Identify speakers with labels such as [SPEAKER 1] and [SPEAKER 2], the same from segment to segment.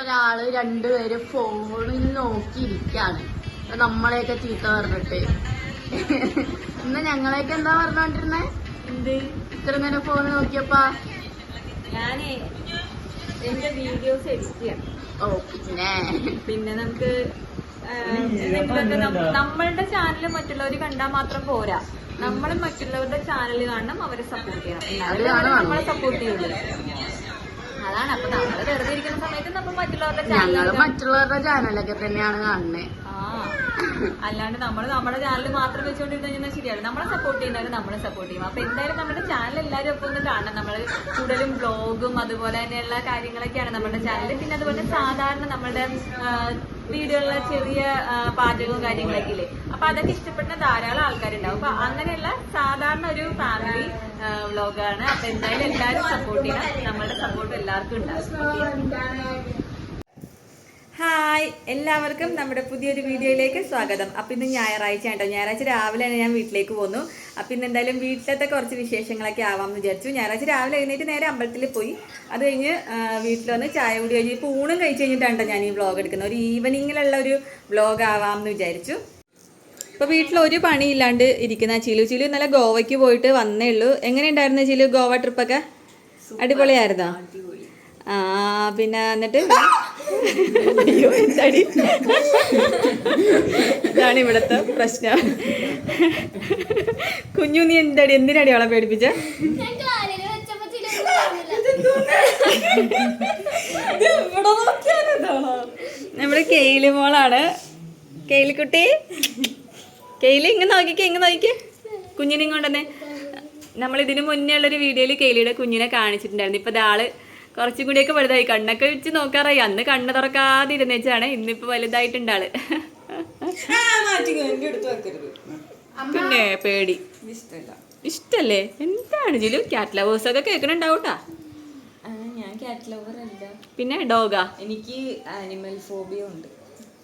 [SPEAKER 1] ഒരാൾ രണ്ടുപേര് ഫോണിൽ നോക്കിയിരിക്കാണ്. ഇരിക്കാണ് നമ്മളെയൊക്കെ ചീത്ത പറഞ്ഞിട്ട്. ഇന്ന് ഞങ്ങളെയൊക്കെ എന്താ പറഞ്ഞോണ്ടിരുന്നേ?
[SPEAKER 2] എന്ത്?
[SPEAKER 1] ഇത്ര നേരം ഫോൺ നോക്കിയപ്പാ?
[SPEAKER 2] ഞാനേ എന്റെ വീഡിയോസ് എഡിറ്റ് ചെയ്യാം.
[SPEAKER 1] ഓ പിന്നെ?
[SPEAKER 2] പിന്നെ നമുക്ക് നമ്മളുടെ ചാനൽ മറ്റുള്ളവർ കണ്ടാൽ മാത്രം പോരാ. നമ്മൾ മറ്റുള്ളവരുടെ ചാനൽ കാണണം അവരെ സപ്പോർട്ട് ചെയ്യണം. നമ്മളെ സപ്പോർട്ട് ചെയ്യുള്ളൂ അതാണ് അപ്പൊ നമ്മൾ വെറുതെ ഇരിക്കുന്ന സമയത്ത് നമ്മൾ മറ്റുള്ളവരുടെ ചാനൽ
[SPEAKER 1] ഞങ്ങൾ മറ്റുള്ളവരുടെ ചാനലൊക്കെ തന്നെയാണ് കാണുന്നത്
[SPEAKER 2] അല്ലാണ്ട് നമ്മൾ നമ്മുടെ ചാനൽ മാത്രം വെച്ചുകൊണ്ടിരുന്ന കഴിഞ്ഞാൽ ശരിയാണ്. നമ്മളെ സപ്പോർട്ട് ചെയ്യുന്നവർ നമ്മളെ സപ്പോർട്ട് ചെയ്യും. അപ്പൊ എന്തായാലും നമ്മുടെ ചാനൽ എല്ലാരും ഒപ്പം ഒന്ന് കാണണം. നമ്മൾ കൂടുതലും ബ്ലോഗും അതുപോലെ തന്നെയുള്ള കാര്യങ്ങളൊക്കെയാണ് നമ്മുടെ ചാനൽ പിന്നെ അതുപോലെ സാധാരണ നമ്മുടെ വീഡിയോയിലുള്ള ചെറിയ പാചകവും കാര്യങ്ങളൊക്കെ ഇല്ലേ അപ്പൊ അതൊക്കെ ഇഷ്ടപ്പെടുന്ന ധാരാളം ആൾക്കാരുണ്ടാവും. അപ്പൊ അങ്ങനെയുള്ള സാധാരണ ഒരു ഫാമിലി വ്ളോഗാണ് അപ്പൊ എന്തായാലും എല്ലാവരും സപ്പോർട്ട് ചെയ്യണം. നമ്മളുടെ സപ്പോർട്ട് എല്ലാവർക്കും ഉണ്ടാവും. ഹായ് എല്ലാവർക്കും നമ്മുടെ പുതിയൊരു വീഡിയോയിലേക്ക് സ്വാഗതം. അപ്പം ഇന്ന് ഞായറാഴ്ച കേട്ടോ ഞായറാഴ്ച രാവിലെ തന്നെ ഞാൻ വീട്ടിലേക്ക് പോന്നു. അപ്പം ഇന്ന് എന്തായാലും വീട്ടിലത്തെ കുറച്ച് വിശേഷങ്ങളൊക്കെ ആവാമെന്ന് വിചാരിച്ചു. ഞായറാഴ്ച രാവിലെ എഴുന്നേറ്റ് നേരെ അമ്പലത്തിൽ പോയി. അത് കഴിഞ്ഞ് വീട്ടിൽ വന്ന് ചായ കുടി കഴിഞ്ഞ് ഇപ്പോൾ ഊണും കഴിച്ച് കഴിഞ്ഞിട്ടാണ് ഞാൻ ഈ വ്ളോഗ് എടുക്കുന്നത്. ഒരു ഈവനിങ്ങിലുള്ള ഒരു വ്ളോഗ് ആവാമെന്ന് വിചാരിച്ചു. ഇപ്പോൾ വീട്ടിൽ ഒരു പണിയില്ലാണ്ട് ഇരിക്കുന്ന ചിലു. ചിലു ഇന്നലെ ഗോവയ്ക്ക് പോയിട്ട് വന്നേ ഉള്ളൂ. എങ്ങനെയുണ്ടായിരുന്നു ചിലു ഗോവ ട്രിപ്പൊക്കെ അടിപൊളിയായിരുന്നോ? ആ പിന്നെ എന്നിട്ട്? അയ്യോ എന്താടി? ഇതാണ് ഇവിടുത്തെ പ്രശ്നം. കുഞ്ഞു നീ എന്താടി? എന്തിനാടി അവളെ പേടിപ്പിച്ച? നമ്മുടെ കെയിൽ മോളാണ്. കെയിലിക്കുട്ടി കെയിൽ ഇങ്ങ് നോക്കിക്കേ ഇങ്ങ് നോക്കിക്കേ. കുഞ്ഞിനെ കൊണ്ടുതന്നെ നമ്മൾ ഇതിനു മുന്നേ ഉള്ളൊരു വീഡിയോയിൽ കെയിലിയുടെ കുഞ്ഞിനെ കാണിച്ചിട്ടുണ്ടായിരുന്നു. ഇപ്പൊ ആൾ കുറച്ചും കൂടിയൊക്കെ വലുതായി. കണ്ണൊക്കെ വെച്ച് നോക്കാറായി. അന്ന് കണ്ണ് തുറക്കാതെ ഇരുന്നേച്ചാണ് ഇന്നിപ്പോ വലുതായിട്ടുണ്ട് ആൾ. പിന്നെ പേടി. ഇഷ്ടല്ലേ? എന്താണ് ജിലു? ക്യാറ്റ് ലവേഴ്സ് ഒക്കെ കേൾക്കണുണ്ടാവൂട്ടാ?
[SPEAKER 3] ഞാൻ കാറ്റ് ലവർ അല്ല
[SPEAKER 2] പിന്നെ ഡോഗാ?
[SPEAKER 3] എനിക്ക് ആനിമൽ ഫോബിയ ഉണ്ട്.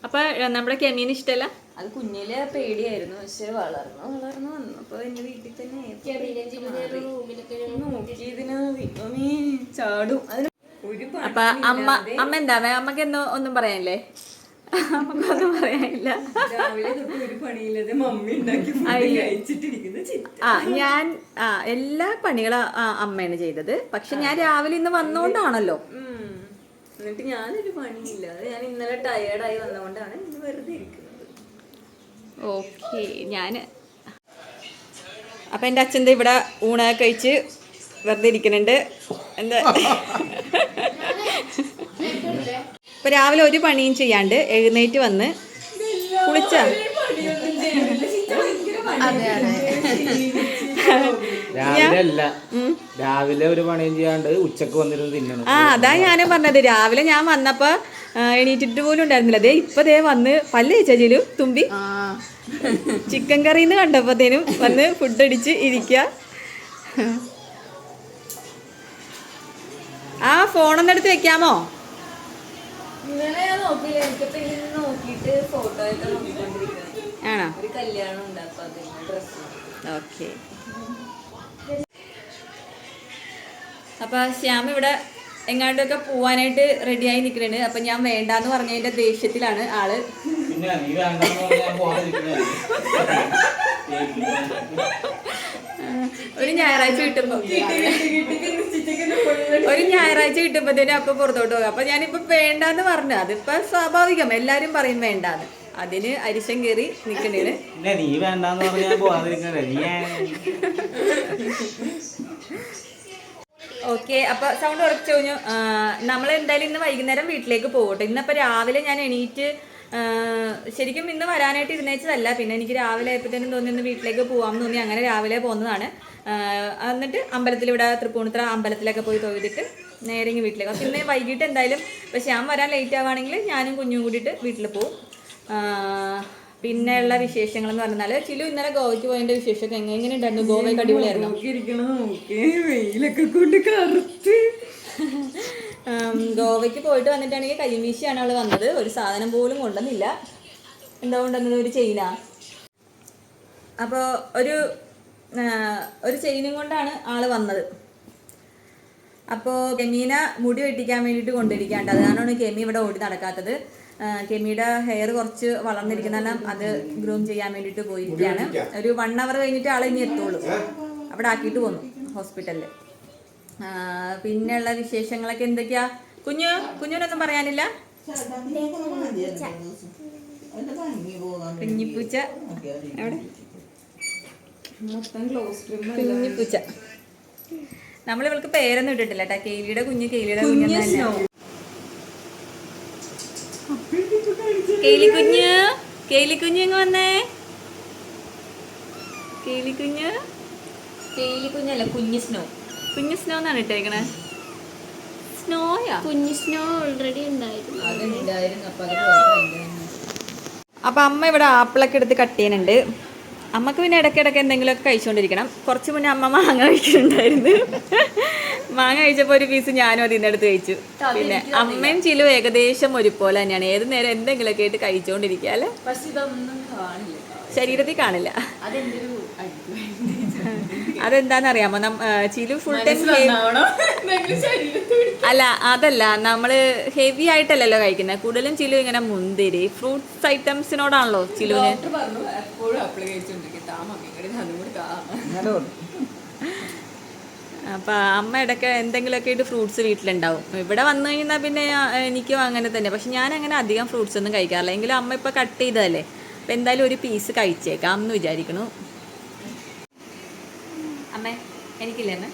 [SPEAKER 2] അപ്പൊ നമ്മുടെ കെമീൻ ഇഷ്ടല്ല?
[SPEAKER 3] അത് കുഞ്ഞിലെ പേടിയായിരുന്നു പക്ഷെ വളർന്നു വളർന്നു വന്നപ്പോ എന്റെ വീട്ടിൽ തന്നെ നോക്കിയതിന് ചാടും. അതിന്
[SPEAKER 2] അപ്പൊ അമ്മ അമ്മ എന്താ? അമ്മയ്ക്ക് എന്തോ ഒന്നും പറയാനില്ലേ? അമ്മക്കൊന്നും പറയാനില്ല. ആ ഞാൻ ആ എല്ലാ പണികളും ആ, അമ്മയാണ് ചെയ്തത്. പക്ഷെ ഞാൻ രാവിലെ ഇന്ന് വന്നോണ്ടാണല്ലോ.
[SPEAKER 3] എന്നിട്ട് ഞാനൊരു പണിയില്ല. ഞാൻ ഇന്നലെ ടയേർഡായി വന്നുകൊണ്ടാണ് ഇന്ന് വെറുതെ ഇരിക്കുന്നത്
[SPEAKER 2] ഓക്കെ ഞാൻ അപ്പം എന്റെ അച്ഛന്റെ ഇവിടെ ഊണ കഴിച്ച് വെറുതെ ഇരിക്കുന്നുണ്ട്. എന്താ? ഇപ്പം രാവിലെ ഒരു പണിയും ചെയ്യാണ്ട് എഴുന്നേറ്റ് വന്ന് കുളിച്ച?
[SPEAKER 1] അതെ അതെ
[SPEAKER 4] രാവിലെ ഒരു പണിയും ചെയ്യാണ്ട് ഉച്ചയ്ക്ക് വന്നിരുന്ന് തിന്നണം.
[SPEAKER 2] ആ അതാ ഞാനും പറഞ്ഞത്. രാവിലെ ഞാൻ വന്നപ്പോൾ എണീറ്റിട്ട് പോലും ഉണ്ടായിരുന്നില്ല. ദേ ഇപ്പൊ ദേ വന്ന് പല്ല് ചേച്ചിയിലും തുമ്പി. ചിക്കൻ കറിന്ന് കണ്ടപ്പോഴത്തേനും വന്ന് ഫുഡ് അടിച്ച് ഇരിക്കുക ആ ഫോണൊന്നും എടുത്ത് വെക്കാമോ? ആണോ?
[SPEAKER 3] അപ്പൊ അതിന് ഡ്രസ്സ്
[SPEAKER 2] ഓക്കെ. അപ്പൊ ശ്യാം ഇവിടെ എങ്ങാണ്ടൊക്കെ പോവാനായിട്ട് റെഡിയായി നിൽക്കുന്നുണ്ട് അപ്പൊ ഞാൻ വേണ്ടാന്ന് പറഞ്ഞതിന്റെ ദേഷ്യത്തിലാണ്
[SPEAKER 4] ആൾ.
[SPEAKER 2] ഒരു ഞായറാഴ്ച കിട്ടുമ്പോ. ഒരു ഞായറാഴ്ച കിട്ടുമ്പോഴത്തേനും അപ്പൊ പുറത്തോട്ട് പോകും. അപ്പൊ ഞാനിപ്പോ വേണ്ടാന്ന് പറഞ്ഞു. അതിപ്പോ സ്വാഭാവികം. എല്ലാരും പറയും വേണ്ടാന്ന്. അതിന് അരിശം കയറി നിക്കണേന്
[SPEAKER 4] നീ വേണ്ടെന്ന് പറഞ്ഞാൽ പോവാതിരിക്കണേ നീ
[SPEAKER 2] ഓക്കെ അപ്പൊ സൗണ്ട് ഉറച്ചു കഴിഞ്ഞു. നമ്മൾ എന്തായാലും ഇന്ന് വൈകുന്നേരം വീട്ടിലേക്ക് പോകട്ടെ ഇന്നപ്പോ രാവിലെ ഞാൻ എണീറ്റ് ശരിക്കും ഇന്ന് വരാനായിട്ട് ഇരുന്നേച്ചതല്ല. പിന്നെ എനിക്ക് രാവിലെ ആയപ്പോഴത്തേനും തോന്നി ഇന്ന് വീട്ടിലേക്ക് പോകാമെന്ന് തോന്നി. അങ്ങനെ രാവിലെ പോകുന്നതാണ് എന്നിട്ട് അമ്പലത്തിൽ ഇവിടെ തൃപ്പൂണിത്ര അമ്പലത്തിലൊക്കെ പോയി തൊഴുതിട്ട് നേരെ ഇങ്ങ് വീട്ടിലേക്ക്. അപ്പം ഇന്ന് വൈകിട്ട് എന്തായാലും പക്ഷെ ഞാൻ വരാൻ ലേറ്റ് ആവുകയാണെങ്കിൽ ഞാനും കുഞ്ഞും കൂടിയിട്ട് വീട്ടിൽ പോകും പിന്നെ ഉള്ള വിശേഷങ്ങൾ എന്ന് പറഞ്ഞാൽ ചിലു ഇന്നലെ ഗോവയ്ക്ക് പോയതിന്റെ വിശേഷമൊക്കെ എങ്ങനെ ഉണ്ടായിരുന്നു? ഗോവയ്ക്ക് അടിപൊളിയായിരുന്നു?
[SPEAKER 3] വെയിലൊക്കെ കൊണ്ട് കറുത്ത്.
[SPEAKER 2] ഗോവയ്ക്ക് പോയിട്ട് വന്നിട്ടാണെങ്കിൽ കൈവീശിയാണ് അവൾ വന്നത്. ഒരു സാധനം പോലും കൊണ്ടുവന്നില്ല. എന്താ കൊണ്ടുവന്നത്? ഒരു ചെയിനാ. അപ്പോൾ ഒരു ഒരു ചെയിനും കൊണ്ടാണ് ആൾ വന്നത്. അപ്പോ കെമീന മുടി വെട്ടിക്കാൻ വേണ്ടിയിട്ട് കൊണ്ടിരിക്കാണ്ട് അതാണ് കെമി ഇവിടെ ഓടി നടക്കാത്തത്. കെമിയുടെ ഹെയർ കുറച്ച് വളർന്നിരിക്കുന്നതെല്ലാം അത് ഗ്രൂം ചെയ്യാൻ വേണ്ടിയിട്ട് പോയിരിക്കുകയാണ്. ഒരു വൺ അവർ കഴിഞ്ഞിട്ട് ആളെ ഇനി എത്തുള്ളൂ. അവിടെ ആക്കിയിട്ട് പോന്നു ഹോസ്പിറ്റലിൽ പിന്നെയുള്ള വിശേഷങ്ങളൊക്കെ എന്തൊക്കെയാ? കുഞ്ഞു കുഞ്ഞിനൊന്നും പറയാനില്ല? കുഞ്ഞിപ്പൂച്ച. എവിടെ? കുഞ്ഞിപ്പൂച്ച. നമ്മൾ ഇവൾക്ക് പേരൊന്നും ഇട്ടിട്ടില്ല കേട്ടാ കേലിയുടെ കുഞ്ഞ് കേലിയുടെ കുഞ്ഞ് കേലി കുഞ്ഞ് കേലി കുഞ്ഞ് ഇങ്ങ് വന്നേ? കേലി കുഞ്ഞ്?
[SPEAKER 3] തേയില കുഞ്ഞല്ല കുഞ്ഞ് സ്നോ.
[SPEAKER 2] കുഞ്ഞ് സ്നോ എന്നാണ് ഇട്ടേക്കണേ. സ്നോയാ?
[SPEAKER 1] കുഞ്ഞ് സ്നോ ഓൾറെഡി ഉണ്ടായിരുന്നു.
[SPEAKER 3] അപ്പം
[SPEAKER 2] അമ്മ ഇവിടെ ആപ്പിളൊക്കെ എടുത്ത് കട്ട് ചെയ്യുന്നുണ്ട്. അമ്മയ്ക്ക് പിന്നെ ഇടയ്ക്കിടയ്ക്ക് എന്തെങ്കിലുമൊക്കെ കഴിച്ചുകൊണ്ടിരിക്കണം കുറച്ച് മുന്നേ അമ്മ മാങ്ങ കഴിച്ചിട്ടുണ്ടായിരുന്നു. മാങ്ങ കഴിച്ചപ്പോൾ ഒരു പീസ് ഞാനും അതിൽ ഇന്നെടുത്ത് കഴിച്ചു. പിന്നെ അമ്മയും ചിലു ഏകദേശം ഒരുപോലെ തന്നെയാണ്. ഏത് നേരം എന്തെങ്കിലുമൊക്കെ ആയിട്ട് കഴിച്ചുകൊണ്ടിരിക്കുക അല്ലേ? ശരീരത്തിൽ കാണില്ല. അതെന്താന്ന് അറിയാമോ ചിലു ഫുൾ ടൈം അല്ല അതല്ല. നമ്മൾ ഹെവി ആയിട്ടല്ലല്ലോ കഴിക്കുന്നത് കൂടുതലും ചിലു ഇങ്ങനെ മുന്തിരി ഫ്രൂട്ട്സ് ഐറ്റംസിനോടാണല്ലോ ചിലുവിന്.
[SPEAKER 3] എപ്പോഴും കഴിച്ചോണ്ടിരിക്കും താ മമ്മി കൂടി അതും കൂടി താ.
[SPEAKER 2] അപ്പൊ അമ്മ ഇടയ്ക്ക് എന്തെങ്കിലുമൊക്കെ ആയിട്ട് ഫ്രൂട്ട്സ് വീട്ടിലുണ്ടാവും. ഇവിടെ വന്നു കഴിഞ്ഞാൽ പിന്നെ എനിക്കും അങ്ങനെ തന്നെ. പക്ഷെ ഞാൻ അങ്ങനെ അധികം ഫ്രൂട്ട്സ് ഒന്നും കഴിക്കാറില്ല. എങ്കിലും അമ്മ ഇപ്പൊ കട്ട് ചെയ്തതല്ലേ. അപ്പൊ എന്തായാലും ഒരു പീസ് കഴിച്ചേക്കാം എന്ന് വിചാരിക്കണു അമ്മേ എനിക്കില്ലേ അമ്മേ?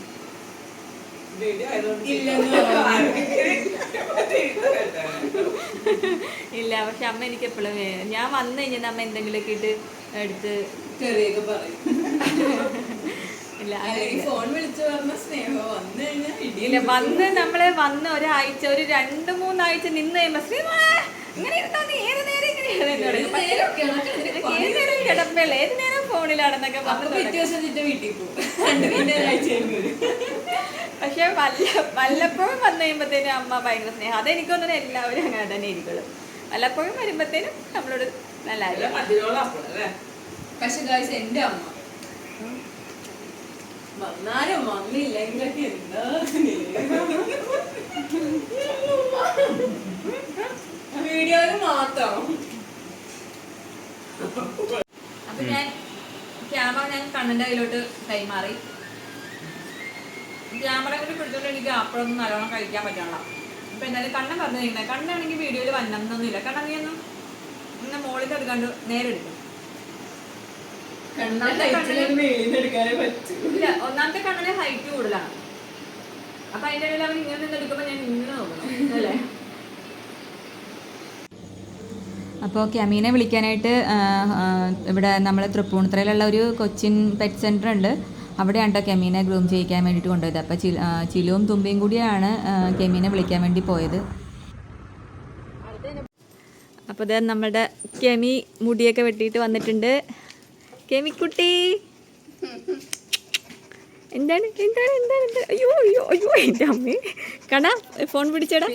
[SPEAKER 2] ഇല്ല. പക്ഷെ അമ്മ എനിക്ക് എപ്പോഴും ഞാൻ വന്നു കഴിഞ്ഞാൽ അമ്മ എന്തെങ്കിലുമൊക്കെ ഇട്ട് എടുത്ത്
[SPEAKER 3] ചെറിയൊക്കെ പറയും.
[SPEAKER 2] ഇല്ല
[SPEAKER 3] വന്നു
[SPEAKER 2] നമ്മൾ വന്ന് ഒരാഴ്ച ഒരു രണ്ട് മൂന്നാഴ്ച നിന്ന് കഴിയുമ്പോ ശ്രീമാ ഇങ്ങനെ ഇരുന്നാ നീ? ഏത് നേരം ഇങ്ങനെ ഇരുന്ന്? തുടങ്ങും. നിനക്ക് ഏത് നേരം കിടപ്പല്ലേ? ഏത് നേരം ഫോണിലാണെന്നൊക്കെ പക്ഷെ വല്ല വല്ലപ്പോഴും വന്നു കഴിയുമ്പോഴത്തേനും അമ്മ ഭയങ്കര സ്നേഹം. അതെനിക്കൊന്നും എല്ലാവരും അങ്ങനെ തന്നെ ഇരിക്കുള്ളൂ. വല്ലപ്പോഴും വരുമ്പത്തേനും നമ്മളോട് നല്ല
[SPEAKER 3] പക്ഷെ ഗായ്സ് എന്റെ അമ്മ. വന്നാലും വന്നില്ലെങ്കിലൊക്കെ എന്താ വീഡിയോയിൽ മാത്രം.
[SPEAKER 2] അപ്പൊ ഞാൻ ക്യാമറ ഞാൻ കണ്ണന്റെ കയ്യിലോട്ട് കൈമാറി. ക്യാമറ കൂടി പിടിച്ചോണ്ട് എനിക്ക് അപ്പോഴൊന്നും നല്ലോണം കഴിക്കാൻ പറ്റണല്ലോ അപ്പൊ എന്തായാലും കണ്ണൻ പറഞ്ഞു കഴിഞ്ഞാൽ കണ്ണാണെങ്കിൽ വീഡിയോയിൽ വന്നൊന്നുമില്ല കണ്ണൻ നീ ഒന്നും ഇന്ന് മോളിൽ അത് കണ്ടു നേരെ എടുക്കും. ഇല്ല ഒന്നാമത്തെ കണ്ണന് ഹൈറ്റ് കൂടുതലാണ്. അപ്പൊ അതിന്റെ ഇടയിൽ അവൻ ഇങ്ങനെ നിന്ന് എടുക്കുമ്പോ ഞാൻ ഇങ്ങനെ നോക്കണം അല്ലേ? അപ്പോൾ ക്യാമീനെ വിളിക്കാനായിട്ട് ഇവിടെ നമ്മൾ തൃപ്പൂണിത്തറയിലുള്ള ഒരു കൊച്ചിൻ പെറ്റ് സെന്റർ ഉണ്ട്. അവിടെയാണ് കേട്ടോ കെമീനെ ഗ്രൂം ചെയ്യിക്കാൻ വേണ്ടിയിട്ട് കൊണ്ടുപോയത്. അപ്പോൾ ചിലുവും തുമ്പിയും കൂടിയാണ് കെമീനെ വിളിക്കാൻ വേണ്ടി പോയത്. അപ്പോൾ ഇത് നമ്മുടെ കെമി മുടിയൊക്കെ വെട്ടിയിട്ട് വന്നിട്ടുണ്ട്. കെമിക്കുട്ടി. എന്താണ്? എന്താണ്? എന്താണ്? എന്താണ്? അയ്യോ അയ്യോ അയ്യോ എന്റെ അമ്മേ. കടാ ഫോൺ പിടിച്ചടാ.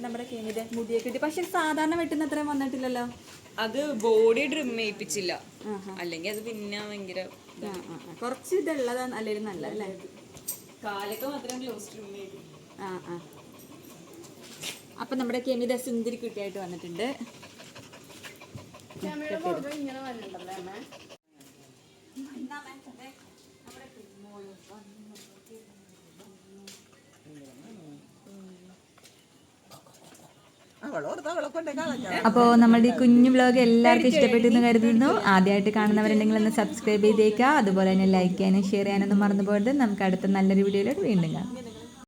[SPEAKER 2] നമ്മുടെ കേമിന്റെ മുടിയൊക്കെ കിട്ടി പക്ഷെ സാധാരണ വെട്ടുന്ന അത്രയും വന്നിട്ടില്ലല്ലോ?
[SPEAKER 3] അത് ബോഡി ഡ്രിം ചെയ്യിപ്പിച്ചില്ല അല്ലെങ്കിൽ അത് പിന്നെ ഭയങ്കര.
[SPEAKER 2] കുറച്ച് ഇതുള്ളതാണ്. അല്ലെങ്കിൽ നല്ല അല്ലേ
[SPEAKER 3] കാലൊക്കെ മാത്രം ക്ലോസ് ഡ്രിം ചെയ്തു
[SPEAKER 2] ആ ആ. അപ്പൊ നമ്മുടെ കെമിത സുന്ദരി കുട്ടിയായിട്ട് വന്നിട്ടുണ്ട്. അപ്പോൾ നമ്മുടെ ഈ കുഞ്ഞു ബ്ലോഗ് എല്ലാവർക്കും ഇഷ്ടപ്പെട്ടു എന്ന് കരുതുന്നു. ആദ്യമായിട്ട് കാണുന്നവരുണ്ടെങ്കിൽ ഒന്ന് സബ്സ്ക്രൈബ് ചെയ്തേക്കുക. അതുപോലെ തന്നെ ലൈക്ക് ചെയ്യാനും ഷെയർ ചെയ്യാനൊന്നും മറന്നു പോകരുത് നമുക്ക് അടുത്ത നല്ലൊരു വീഡിയോയിലോട്ട് വീണ്ടും കാണാം.